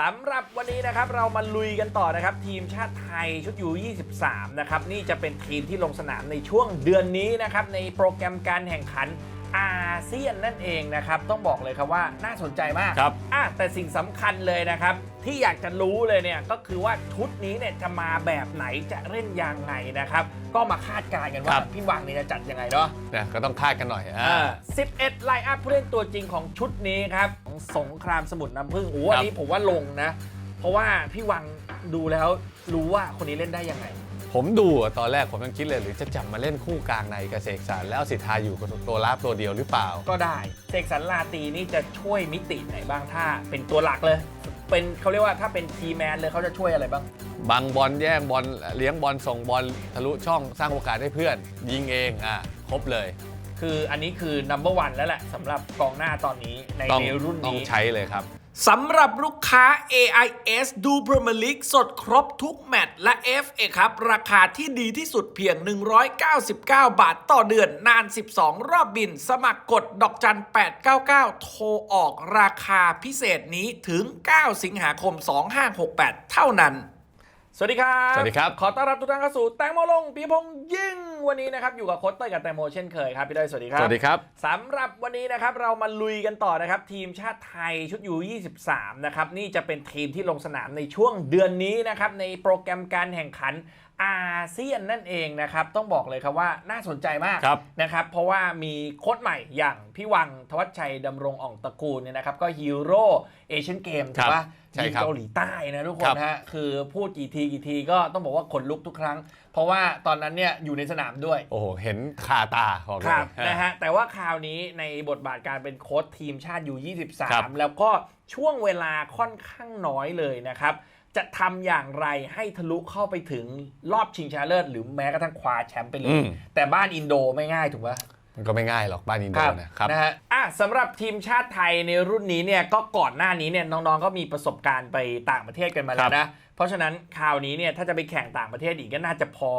สำหรับวันนี้นะครับเรามาลุยกันต่อนะครับ ทีมชาติไทยชุดยู23 นะครับ นี่จะเป็นทีมที่ลงสนามในช่วงเดือนนี้นะครับ ในโปรแกรมการแข่งขัน อาเซียนนั่นเองนะครับ ต้องบอกเลยครับว่าน่าสนใจมากครับอะแต่สิ่งสำคัญเลยนะครับ ที่อยากจะรู้เลยเนี่ยก็คือว่าชุดนี้เนี่ยจะมาแบบไหนจะเล่นยังไงนะครับ ก็มาคาดการณ์กันคว่ารับพี่วังเนี่ยจะจัดยังไงเนาะเนี่ยก็ต้องคาดกันหน่อยอ่าอ่า11ไลน์อัพผู้เล่นตัวจริงของชุดนี้ครับของสงครามสมุทรน้ำผึ้งโอ้โหครับอันนี้ผมว่าลงนะ เพราะว่าพี่วังดูแล้วรู้ว่าคนนี้เล่นได้ยังไง ผมดูอะตอนแรกผมยังคิดเลยหรือจะจับมาเล่นคู่กลางในกบเกษตรศาสตร์แล้วเอาสิทธาอยู่กับตัวรับตัวเดียวหรือเปล่า ก็ได้เสกสรรลาตรีนี่จะช่วยมิติไหนบ้างถ้าเป็นตัวหลักเลย เป็นเขาเรียกว่าถ้าเป็นทีแมนเลยเขาจะช่วยอะไรบ้างบังบอลแย่งบอลเลี้ยงบอลส่งบอลทะลุช่องสร้างโอกาสให้เพื่อน ยิงเองอะครบเลย คืออันนี้คือ number one แล้วแหละสำหรับกองหน้าตอนนี้ในต้องในรุ่นต้องนี้ใช้เลยครับ สำหรับลูกค้า AIS ดูพรีเมียร์ลีกสดครบทุกแมตช์และ FA ครับ ราคาที่ดีที่สุดเพียง 199 บาทต่อเดือน นาน 12 รอบบิน สมัครกดดอกจัน 899 โทรออกราคาพิเศษนี้ถึง 9 สิงหาคม 2568 เท่านั้น สวัสดีครับ สวัสดีครับ ขอต้อนรับทุกท่านเข้าสู่แตงโมลงปีพงษ์ยิ่งวันนี้นะครับอยู่กับโค้ชเต้ยกับแตงโมเช่นเคยครับพี่เต้ยสวัสดีครับ สวัสดีครับสำหรับวันนี้นะครับเรามาลุยกันต่อนะครับทีมชาติไทยชุดยู23นะครับนี่จะเป็นทีมที่ลงสนามในช่วงเดือนนี้นะครับในโปรแกรมการแข่งขัน อาเซียนนั่นเองนะครับต้องบอกเลยครับว่าน่าสนใจมากครับนะครับเพราะว่ามีโค้ชใหม่อย่างพี่วังทวัชชัยดำรงอ่องตระกูลเนี่ยนะครับก็ฮีโร่เอเชียนเกมครัถูบกปะใช่ยิงครับเกาหลีใต้นะทุกคครันบฮะคือพูดกี่ทีกี่ทีก็ต้องบอกว่าขนลุกทุกครั้ง เพราะว่าตอนนั้นเนี่ยอยู่ในสนามด้วย โอ้โห เห็นคาตาบอกเลคยรับนะฮะแต่ว่าคราวนี้ในบทบาทการเป็นโค้ชทีมชาติอยู่ครับ23 แล้วก็ช่วงเวลาค่อนข้างน้อยเลยนะครับ จะทำอย่างไรให้ทะลุเข้าไปถึงรอบชิงชนะเลิศหรือแม้กระทั่งคว้าแชมป์ไปเลอืยมแต่บ้านอินโดไม่ง่ายถูกไหม มันก็ไม่ง่ายหรอกบ้านอินโดนะครับนะฮะอะสำหรับทีมชาติไทยในรุ่นนี้เนี่ยก็ก่อนหน้านี้เนี่ยน้องๆก็มีประสบการณ์ไปต่างประเทศกันมาแล้วนะเพราะฉะนั้นคราวนี้เนี่ยถ้าจะไปแข่งต่างประเทศอีกก็น่าจะพอ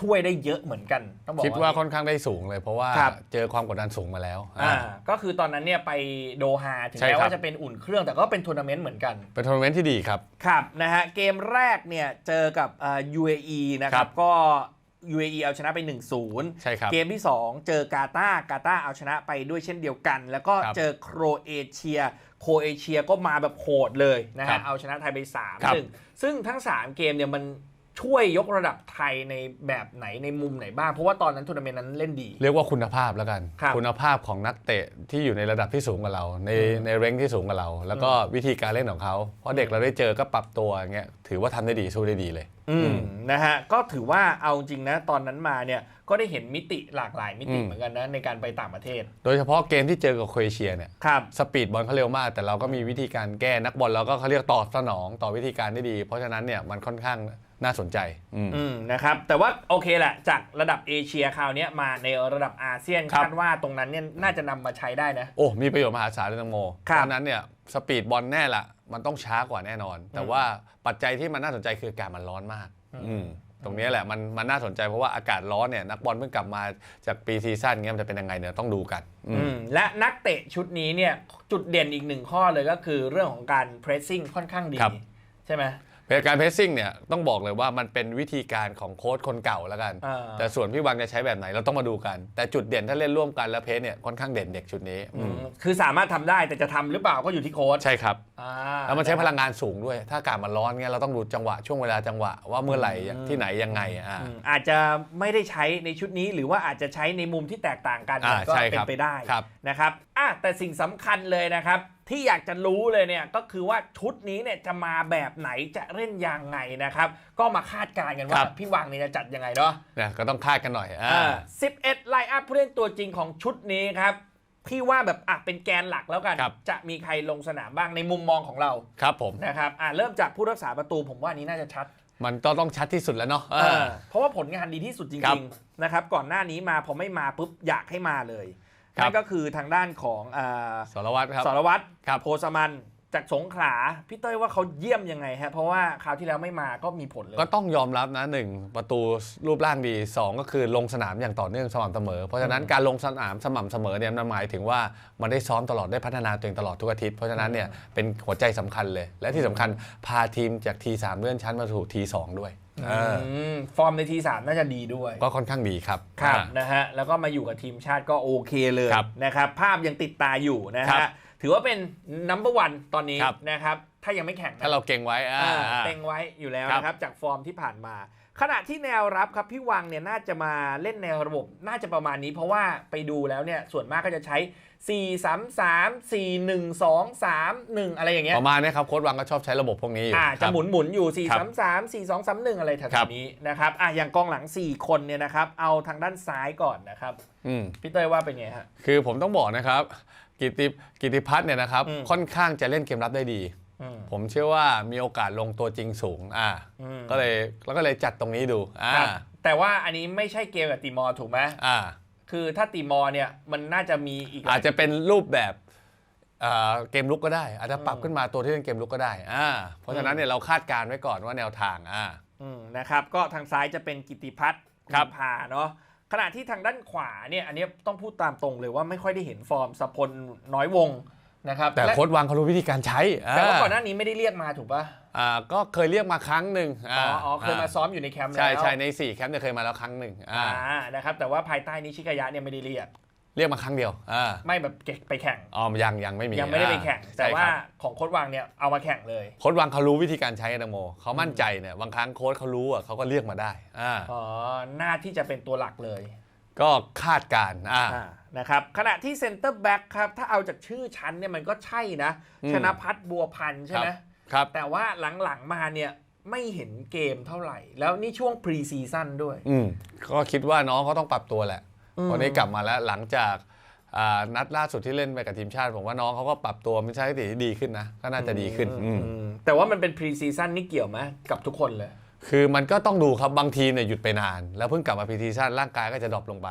ช่วยได้เยอะเหมือนกันต้องบอกคิดว่าค่อนข้างได้สูงเลย เพราะว่าครับเจอความกดดันสูงมาแล้วอ่าอ่าก็คือตอนนั้นเนี่ยไปโดฮาถึงใช่แม้ครับว่าจะเป็นอุ่นเครื่องแต่ก็เป็นทัวร์นาเมนต์เหมือนกัน เป็นทัวร์นาเมนต์ที่ดีครับครับนะฮะเกมแรกเนี่ยเจอกับอ่า UAE นะคครัรับบก็ UAE เอาชนะไป 1-0 ใช่ครับ เกมที่ 2 เจอกาตาร์กาตาร์เอาชนะไปด้วยเช่นเดียวกัน แล้วก็ครับเจอโครเอเชีย โครเอเชียก็มาแบบโหดเลยนะครัฮะบเอาชนะไทยไปครับ3-1 ซึ่งทั้ง 3 เกมเนี่ยมัน ช่วยยกระดับไทยในแบบไหนในมุมไหนบ้าง เพราะว่าตอนนั้นทัวร์นาเมนต์นั้นเล่นดี เรียกว่าคุณภาพแล้วกันครับณภาพของนักเตะที่อยู่ในระดับที่สูงกว่าเรา ในอืมในเรงที่สูงกว่าเรา แล้วก็วิธีการเล่นของเขาเพราะเด็กเราได้เจอก็ปรับตัวอย่างเงี้ยถือว่าทำได้ดีสู้ได้ดีเลย อืมนะฮะก็ถือว่าเอาจริงนะตอนนั้นมาเนี่ยก็ได้เห็นมิติหลากหลายมิติอืม เหมือนกันนะในการไปต่างประเทศโดยเฉพาะเกมที่เจอกับโครเอเชียเนี่ยครับ สปีดบอลเขาเร็วมาก แต่เราก็มีวิธีการแก้นักบอลเราก็เขาเรียกตอบสนองต่อวิธีการได้ดี เพราะฉะนั้นเนี่ยมันค่อนข้าง น่าสนใจอืม อืมนะครับแต่ว่าโอเคแหละจากระดับเอเชียคราวเนี้ยมาในระดับอาเซียนครับ คาดว่าตรงนั้นเนี่ยน่าจะนำมาใช้ได้นะ โอ้ มีประโยชน์มหาศาลเลยตังโมครับเพราะฉะนั้นเนี่ยสปีดบอลแน่ละ มันต้องช้ากว่าแน่นอน แต่ว่าปัจจัยที่มันน่าสนใจคืออากาศมันร้อนมากอืมตรงนี้แหละมันมันน่าสนใจเพราะว่าอากาศร้อนเนี่ยนักบอลเพิ่งกลับมาจากปีซีซั่นเงี้ยมันจะเป็นยังไงเนี่ยต้องดูกันอืม อืมและนักเตะชุดนี้เนี่ยจุดเด่นอีกหนึ่งข้อเลยก็คือเรื่องของการ pressing ค่อนข้างดี ครับ ใช่ไหม เป็นการเพรสซิ่งเนี่ยต้องบอกเลยว่ามันเป็นวิธีการของโค้ชคนเก่าแล้วกัน อ่า แต่ส่วนพี่วังจะใช้แบบไหนเราต้องมาดูกัน แต่จุดเด่นถ้าเล่นร่วมกันแล้วเพสเนี่ยค่อนข้างเด่นเด็กชุดนี้อือืมมคือสามารถทำได้แต่จะทำหรือเปล่าก็อยู่ที่โค้ชใช่ครับ อ่าแล้วมันใช้พลังงานสูงด้วย ถ้าอากาศมันร้อนเงี้ยเราต้องดูจังหวะช่วงเวลาจังหวะว่าเมื่อไหร่ที่ไหนยังไงอ่า อืมอาจจะไม่ได้ใช้ในชุดนี้ หรือว่าอาจจะใช้ในมุมที่แตกต่างกันอ่ามันก็ใช่เป็ครันบไปได้ครับ นะครับอะแต่สิ่งสำคัญเลยนะครับ ที่อยากจะรู้เลยเนี่ยก็คือว่าชุดนี้เนี่ยจะมาแบบไหนจะเล่นยังไงนะครับ ก็มาคาดการณ์กันว่าครับพี่วังเนี่ยจะจัดยังไงเนาะเนี่ยก็ต้องคาดกันหน่อยอ่าอ่า11ไลน์อัพผู้เล่นตัวจริงของชุดนี้ครับที่ว่าแบบอะเป็นแกนหลักแล้วกันครับจะมีใครลงสนามบ้างในมุมมองของเราครับผมนะครับอะเริ่มจากผู้รักษาประตูผมว่าอันนี้น่าจะชัด มันก็ต้องชัดที่สุดแล้วเนาะเออเพราะว่าผลงานดีที่สุดจครัริบงๆนะครับ ก่อนหน้านี้มาพอไม่มาปุ๊บอยากให้มาเลยครับ นั่นก็คือทางด้านของอ่าสารวัตรครับสารวัตรครับโพสมัน จากสงขลาพี่เต้ยว่าเขาเยี่ยมยังไงฮะเพราะว่าคราวที่แล้วไม่มาก็มีผลเลย ก็ต้องยอมรับนะหนึ่งประตูรูปร่างดี 2 ก็คือลงสนามอย่างต่อเนื่องสม่ำเสมอ เพราะฉะนั้นการลงสนามสม่ำเสมอเนี่ยมันหมายถึงว่ามันได้ซ้อมตลอดได้พัฒนาตัวเองตลอดทุกอาทิตย์เพราะฉะนั้นเนี่ยเป็นหัวใจสำคัญเลย และที่สำคัญพาทีมจากทีสามเลื่อนชั้นมาสู่ทีสองด้วยเอออืมฟอร์มในทีสามน่าจะดีด้วยก็ค่อนข้างดีครับครับอ่า นะฮะแล้วก็มาอยู่กับทีมชาติก็โอเคเลยครับนะครับภาพยังติดตาอยู่นะครัฮะบถือว่าเป็นนัมเบอร์วันตอนนี้ครับ นะครับ ถ้ายังไม่แข่งนะถ้าเราเก่งไว้อ่าอ่า อ่าเต็งไว้อยู่แล้วครับ นะครับจากฟอร์มที่ผ่านมา ขณะที่แนวรับครับพี่วังเนี่ยน่าจะมาเล่นแนวระบบน่าจะประมาณนี้ เพราะว่าไปดูแล้วเนี่ยส่วนมากก็จะใช้ 4 3 3 4 1 2 3 1 อะไรอย่างเงี้ย ประมาณนี้ครับโค้ดวังก็ชอบใช้ระบบพวกนี้อยู่อ่าคจะรับ หมุนหมุนๆอยู่4ครับ3 3 4 2 3 1 อะไรแถครัวบๆนี้นะครับอะอย่างกองหลัง 4 คนเนี่ยนะครับ เอาทางด้านซ้ายก่อนนะครับ อืม พี่เต้ยว่าเป็นไงฮะ คือผมต้องบอกนะครับ กิติกิติพัฒน์เนี่ยนะครับอืมค่อนข้างจะเล่นเกมรับได้ดีอืมผมเชื่อว่ามีโอกาสลงตัวจริงสูง อ่าอืมก็เลยแล้วก็เลยจัดตรงนี้ดู อ่าครับแต่ว่าอันนี้ไม่ใช่เกมกับตีมอร์ถูกไหมอ่า คือถ้าตีมอร์เนี่ยมันน่าจะมีอีกหลยอาจจะเป็นรูปแบบอ่าเกมลุกก็ได้ อาจจะปรับอืมขึ้นมาตัวที่เล่นเกมลุกก็ได้อ่าเพราะฉะนั้นเนี่ยเราคาดการณ์ไว้ก่อนว่าแนวทางอ่าอืมนะครับ ก็ทางซ้ายจะเป็นกิติพัฒน์ครับณพาเนาะ ขณะที่ทางด้านขวาเนี่ยอันนี้ต้องพูดตามตรงเลยว่าไม่ค่อยได้เห็นฟอร์มสพลน้อยวงนะครับแต่และโค้ดวังเขารู้วิธีการใช้แต่ว่าอ่าก่อนหน้านี้ไม่ได้เรียกมาถูกปะอ่าก็เคยเรียกมาครั้งหนึ่งอ๋ออ๋อเคยมาซ้อมอยู่ในแคมป์แล้วใช่ใช่ใน4แคมป์เนี่ยเคยมาแล้วครั้งหนึ่งอ่าอ่านะครับแต่ว่าภายใต้นิชิกายะเนี่ยไม่ได้เรียก เรียกมาครั้งเดียวอ่าไม่แบบเก็บไปแข่ง อ๋อยังยังไม่มียังไม่ได้ไปอ่าแข่งใช่แต่ว่าครับของโค้ดวังเนี่ยเอามาแข่งเลยโค้ดวังเขารู้วิธีการใช้แตงโมเขามั่นใจเนี่ยบางครั้งโค้ดเขารู้อะเขาก็เรียกมาได้อ่าอ๋อหน้าที่จะเป็นตัวหลักเลยก็คาดการณ์อ่า อ่านะครับขณะที่เซนเตอร์แบ็กครับ ถ้าเอาจากชื่อชั้นเนี่ยมันก็ใช่นะ อืม ชนะพัฒน์บัวพันธ์ใช่ไหมครับแต่ว่าหลังๆมาเนี่ยไม่เห็นเกมเท่าไหร่ แล้วนี่ช่วงพรีซีซั่นด้วย อืมก็คิดว่าน้องเขาต้องปรับตัวแหละอืม วันนี้กลับมาแล้วหลังจากอ่านัดล่าสุดที่เล่นไปกับทีมชาติ ผมว่าน้องเขาก็ปรับตัวมีสถิติที่ดีขึ้นนะ ก็น่าจะดีขึ้นอืมอืมแต่ว่ามันเป็นพรีซีซั่นนี่เกี่ยวไหมกับทุกคนเลย คือมันก็ต้องดูครับบางทีมเนี่ยหยุดไปนาน แล้วเพิ่งกลับมาพีทีชั่นร่างกายก็จะดรอปลงไป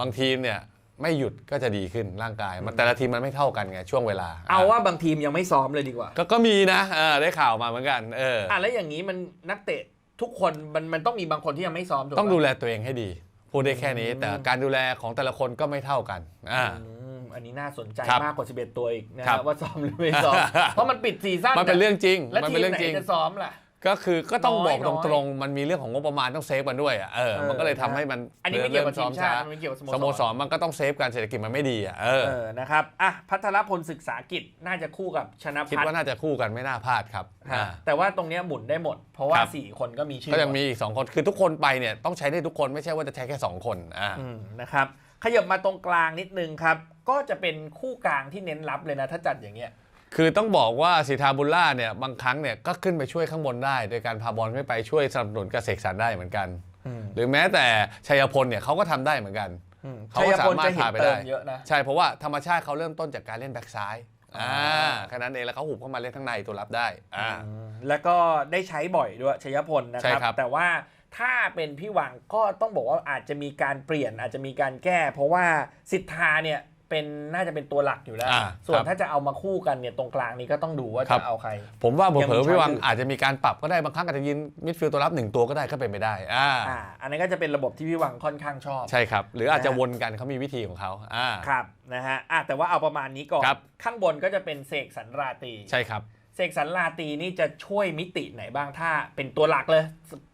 บางทีมเนี่ยไม่หยุดก็จะดีขึ้นร่างกาย มันแต่ละทีมมันไม่เท่ากันไงช่วงเวลา เอาว่าบางทีมยังไม่ซ้อมเลยดีกว่า ก็ก็มีนะเออได้ข่าวมาเหมือนกันเอออะแล้วอย่างนี้มันนักเตะทุกคนมันมันต้องมีบางคนที่ยังไม่ซ้อมถูกปะต้องดูแลตัวเองให้ดี พูดได้แค่นี้ แต่การดูแลของแต่ละคนก็ไม่เท่ากันอ่าอืมอันนี้น่าสนใจครับมากกว่า 11 ตัวอีกนะครับ ว่าซ้อมหรือไม่ซ้อม เพราะมันปิดซีซั่นมันเป็นเรื่องจริงแล้วมันทีเป็นมเรื่องไหนจริงจะซ้อมล่ะ ก็คือก็ต้องน้อยบอกน้อยตรงๆ มันมีเรื่องของงบประมาณต้องเซฟกันด้วยอะเออเออมันก็เลยทำให้มันอันนี้ไม่เกี่ยวกับริ่ทีมชาติซ้อมันไม่เกี่ยวกับสโมสโมสสรรมันก็ต้องเซฟการเศรษฐกิจมันไม่ดีอะเออเออนะครับอะพัทรพลศึกษากิจน่าจะคู่กับชนะคิดพัฒว่าน์น่าจะคู่กันไม่น่าพลาดครับฮะอ่าแต่ว่าตรงเนี้ยหมุนได้หมด เพราะว่าครับ4คนก็มีชื่อก็ยังมีอีก2คนคือทุกคนไปเนี่ยต้องใช้ได้ทุกคนไม่ใช่ว่าจะใช้แค่ 2 คนอ่าอืมนะครับขยับมาตรงกลางนิดนึงครับก็จะเป็นคู่กลางที่เน้นรับเลยนะถ้าจัดอย่างเงี้ย คือต้องบอกว่าสิทธาบุลล่าเนี่ยบางครั้งเนี่ยก็ขึ้นไปช่วยข้างบนได้ โดยการพาบอลขึ้นไปช่วยสนับสนุนกบเกษกสรรได้เหมือนกันอืมหรือแม้แต่ชัยพลเนี่ยเขาก็ทำได้เหมือนกันอืมเขาชัก็ยพลสามารถจะเห็นพาไปเติได้มเยอะนะใช่เพราะว่าธรรมชาติเขาเริ่มต้นจากการเล่นแบ็กซ้ายอ่าอ่าแค่นั้นเองแล้วเขาหุบเข้ามาเล่นข้างในตัวรับได้อ่าอืมแล้วก็ได้ใช้บ่อยด้วยชยพลนะคใช่รับครับแต่ว่าถ้าเป็นพี่หวังก็ต้องบอกว่าอาจจะมีการเปลี่ยนอาจจะมีการแก้ เพราะว่าสิทธาเนี่ย เป็นน่าจะเป็นตัวหลักอยู่แล้ว อ่าส่วนครับ ถ้าจะเอามาคู่กันเนี่ยตรงกลางนี้ก็ต้องดูว่าครัจะบเอาใคร ผมว่ายังเผลมีอๆพี่วังช้อยอื่นอาจจะมีการปรับก็ได้บางครั้งอาจจะยินมิดฟิลด์ตัวรับหนึ่งตัวก็ได้ก็เป็นไปได้อ่าอ่า อันนั้นก็จะเป็นระบบที่พี่หวังค่อนข้างชอบ ใช่ครับ หรืออาจจะนะฮะวนกันเขามีวิธีของเขาอ่า ครับนะฮะอะแต่ว่าเอาประมาณนี้ก่อน ครับ ข้างบนก็จะเป็นเสกสรรราตรีใช่ครับ เสกสรรราตรีนี่จะช่วยมิติไหนบ้างถ้าเป็นตัวหลักเลย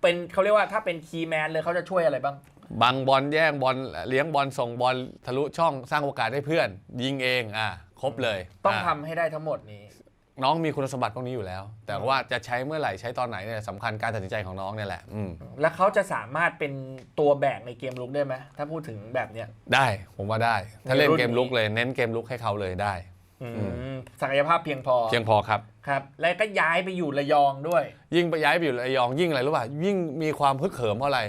เป็นเขาเรียกว่าถ้าเป็นคีย์แมนเลยเขาจะช่วยอะไรบ้าง บังบอลแย่งบอลเลี้ยงบอลส่งบอลทะลุช่องสร้างโอกาสให้เพื่อน ยิงเองอ่าครบเลยต้องาทำให้ได้ทั้งหมดนี้ น้องมีคุณสมบัติพวกนี้อยู่แล้ว แต่ว่าจะใช้เมื่อไหร่ใช้ตอนไหนเนี่ยสำคัญการตัดสินใจของน้องเนี่ยแหละอืมแล้วเขาจะสามารถเป็นตัวแบกในเกมลุกได้ไหมถ้าพูดถึงแบบเนี้ย ได้ผมว่าได้ ถ้าเล่นในรุ่นเกมลุกนี้เลยเน้นเกมลุกให้เขาเลยได้ อืมอืศักยภาพเพียงพอเพียงพอครับ ครับ แล้วก็ย้ายไปอยู่ระยองด้วย ยิ่งไปย้ายไปอยู่ระยองยิ่งอะไรรู้ป่ะยิ่งมีความฮึกเหิมเพราะอะไร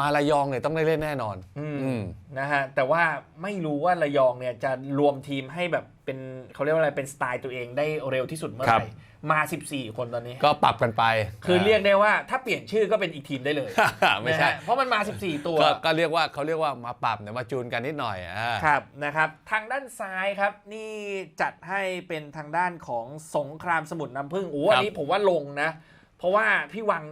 มาระยองเนี่ยต้องได้เล่นแน่นอนอืมอืมนะฮะแต่ว่าไม่รู้ว่าระยองเนี่ยจะรวมทีมให้แบบเป็นเขาเรียกว่าอะไรเป็นสไตล์ตัวเองได้เร็วที่สุดเมื่อไหร่มา 14 คนตอนนี้ ก็ปรับกันไป คือเรียกได้ว่าถ้าเปลี่ยนชื่อก็เป็นอีกทีมได้เลยไม่ใช่นะฮะเพราะมันมา 14 ตัวก็ก็เรียกว่าเขาเรียกว่ามาปรับเนี่ยมาจูนกันนิดหน่อยอ่าครับนะครับทางด้านซ้ายครับ นี่จัดให้เป็นทางด้านของสงครามสมุทรน้ำผึ้งโอ้อันนี้ผมว่าลงนะ เพราะว่าพี่วัง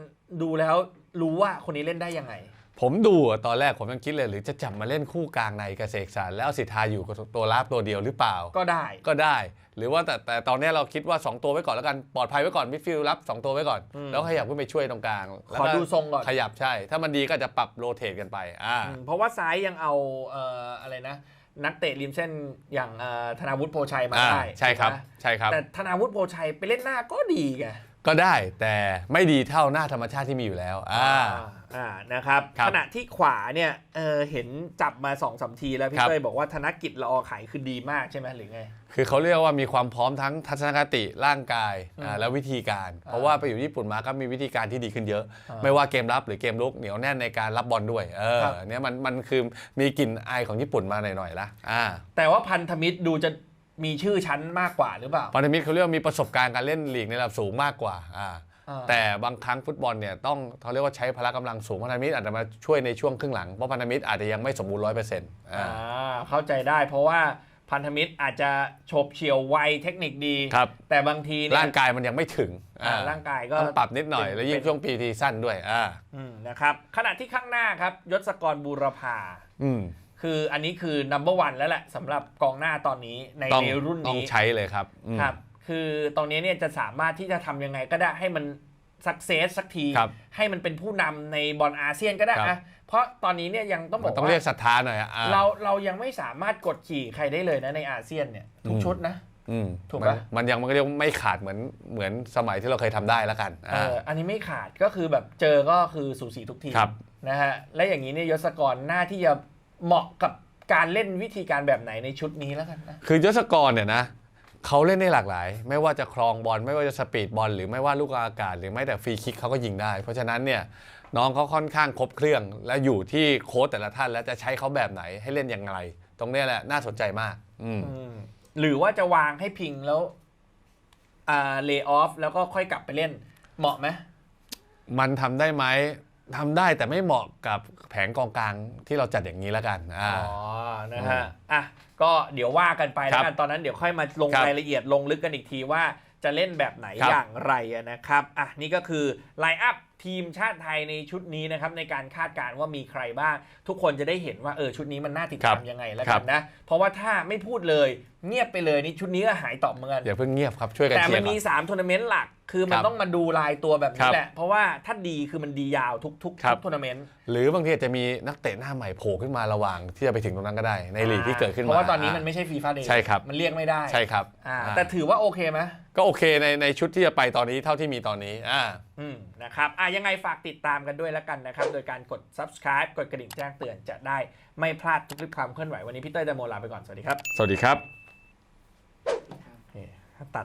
ดูแล้วรู้ว่าคนนี้เล่นได้ยังไง ผมดูอะตอนแรกผมยังคิดเลย หรือจะจับมาเล่นคู่กลางในกบเกษกสารแล้วเอาสิทธาอยู่กับตัวรับตัวเดียวหรือเปล่าก็ได้ก็ได้ หรือว่าแต่แต่ตอนนี้เราคิดว่า 2 ตัวไว้ก่อนแล้วกันปลอดภัยไว้ก่อนมิดฟิลด์รับ 2 ตัวไว้ก่อนอืมแล้วขยับขึ้นไปช่วยตรงกลางแล้วขอก็ดูทรงก่อนขยับใช่ ถ้ามันดีก็จะปรับโรเตทกันไปอ่าอืมเพราะว่าซ้ายยังเอาเอ่ออะไรนะ นักเตะริมเส้นอย่างเอ่อธนาวุฒิโพชัยมาอ่าได้ใช่ครับถูกไหมใช่ครับแต่ธนาวุฒิโพชัยไปเล่นหน้าก็ดีไง ก็ได้แต่ไม่ดีเท่าหน้าธรรมชาติที่มีอยู่แล้วอ่า อ่านะครับครับขณะที่ขวาเนี่ยเออเห็นจับมา2อสทีแล้วพี่ครับ เต้ยบอกว่าธนกิจละออไขคือดีมากใช่ไหมหรือไง คือเขาเรียกว่ามีความพร้อมทั้งทัศนคติร่างกายอืมอ่าและวิธีการอ่าเพราะว่าไปอยู่ญี่ปุ่นมาก็มีวิธีการที่ดีขึ้นเยอะอ่าไม่ว่าเกมรับหรือเกมลุกเหนียวแน่นในการรับบอลด้วยเออครับ เนี่ยมันมันคือมีกลิ่นอายของญี่ปุ่นมาหน่อยๆละอ่า แต่ว่าพันธมิตรดูจะ มีชื่อชั้นมากกว่าหรือเปล่าพันธมิตรเขาเรียกว่ามีประสบการณ์การเล่นลีกในระดับสูงมากกว่าอ่าอ่าแต่บางครั้งฟุตบอลเนี่ยต้องเขาเรียกว่าใช้พละกำลังสูงพันธมิตรอาจจะมาช่วยในช่วงครึ่งหลังเพราะพันธมิตรอาจจะยังไม่สมบูรณ์ร้อยเปอร์เซ็นต์อ่าเข้าใจได้เพราะว่าพันธมิตรอาจจะโฉบเฉี่ยวไวเทคนิคดีครับแต่บางทีเนี่ยร่างกายมันยังไม่ถึงอ่าอ่าร่างกายก็ต้องปรับนิดหน่อย แล้วยิ่งช่วงปีทีสั้นด้วยอ่าอืมนะครับขณะที่ข้างหน้าครับยศกรบูรพาอืม คืออันนี้คือ number one แล้วแหละสำหรับกองหน้าตอนนี้ในต้องในรุ่นต้องนี้ใช้เลยครับอืม ครับ คือตรงนี้เนี่ยจะสามารถที่จะทำยังไงก็ได้ให้มันสักเซสสักที ครับให้มันเป็นผู้นำในบอลอาเซียนก็ได้ครับนะเพราะตอนนี้เนี่ยยังต้องบมัอนกต้องว่าเรียกศรัทธาหน่อยอะอ่าเราเรายังไม่สามารถกดขี่ใครได้เลยนะในอาเซียนเนี่ยทุกอืมชุดนะ อืมถูกมันปะมันยังมันก็เรียกว่าไม่ขาดเหมือนเหมือนสมัยที่เราเคยทำได้แล้วกันเอออันนี้ไม่ขาดก็คือแบบเจอก็คือสูสีทุกทีมครับ นะฮะและอย่างนี้เนี่ยยศกรหน้าที่จะ เหมาะกับการเล่นวิธีการแบบไหนในชุดนี้แล้วกันนะ คือยศกรเนี่ยนะเขาเล่นได้หลากหลาย ไม่ว่าจะครองบอลไม่ว่าจะสปีดบอลหรือไม่ว่าลูกอากาศ หรือไม่แต่ฟรีคิกเขาก็ยิงได้ เพราะฉะนั้นเนี่ยน้องเขาค่อนข้างครบเครื่อง และอยู่ที่โค้ชแต่ละท่าน แล้วจะใช้เขาแบบไหนให้เล่นอย่างไร ตรงเนี้ยแหละน่าสนใจมาก อืมอืมหรือว่าจะวางให้พิงแล้วอ่าเลย์ออฟแล้วก็ค่อยกลับไปเล่น เหมาะไหม มันทำได้ไหม ทำได้แต่ไม่เหมาะกับแผงกองกลางที่เราจัดอย่างนี้แล้วกันอ่าอ๋อนะฮะ อะ ก็เดี๋ยวว่ากันไปครัแล้วบกัน ตอนนั้นเดี๋ยวค่อยมาลงครับรายละเอียดลงลึกกันอีกทีว่าจะเล่นแบบไหนครับอย่างไรอะนะครับ อะ นี่ก็คือไลน์อัพทีมชาติไทยในชุดนี้นะครับ ในการคาดการณ์ว่ามีใครบ้าง ทุกคนจะได้เห็นว่าเออชุดนี้มันน่าติดตามยังไงแล้วกันนะ เพราะว่าถ้าไม่พูดเลยเงียบไปเลยนี่ชุดนี้ก็หายตอบเหมือนกัน อย่าเพิ่งเงียบครับช่วยกันแต่เชียมันร์ก่มีอน3ทัวร์นาเมนต์หลัก คือมันครับต้องมาดูลายตัวแบบครันี้บแหละ เพราะว่าถ้าดีคือมันดียาวทุกๆทุกครับทัวร์นาเมนต์หรือบางทีอาจจะมีนักเตะหน้าใหม่โผล่ขึ้นมาระหว่างที่จะไปถึงตรงนั้นก็ได้ในลีกที่เกิดขึ้นมาเพราะว่าตอนนี้มันไม่ใช่ฟีฟ่าเดย์ใช่ครับมันเรียกไม่ได้ใช่ครับอ่าอ่าแต่ถือว่าโอเคไหมก็โอเคในในชุดที่จะไปตอนนี้เท่าที่มีตอนนี้อ่าอืมนะครับอะยังไงฝากติดตามกันด้วยแล้วกันนะครับ โดยการกด subscribe กดกระดิ่งแจ้งเตือนจะได้ไม่พลาดทุกๆความเคลื่อนไหววันนี้พี่เต้ยแตงโมลาไปก่อนสวัสดีครับ สวัสดีครับโอเคตัด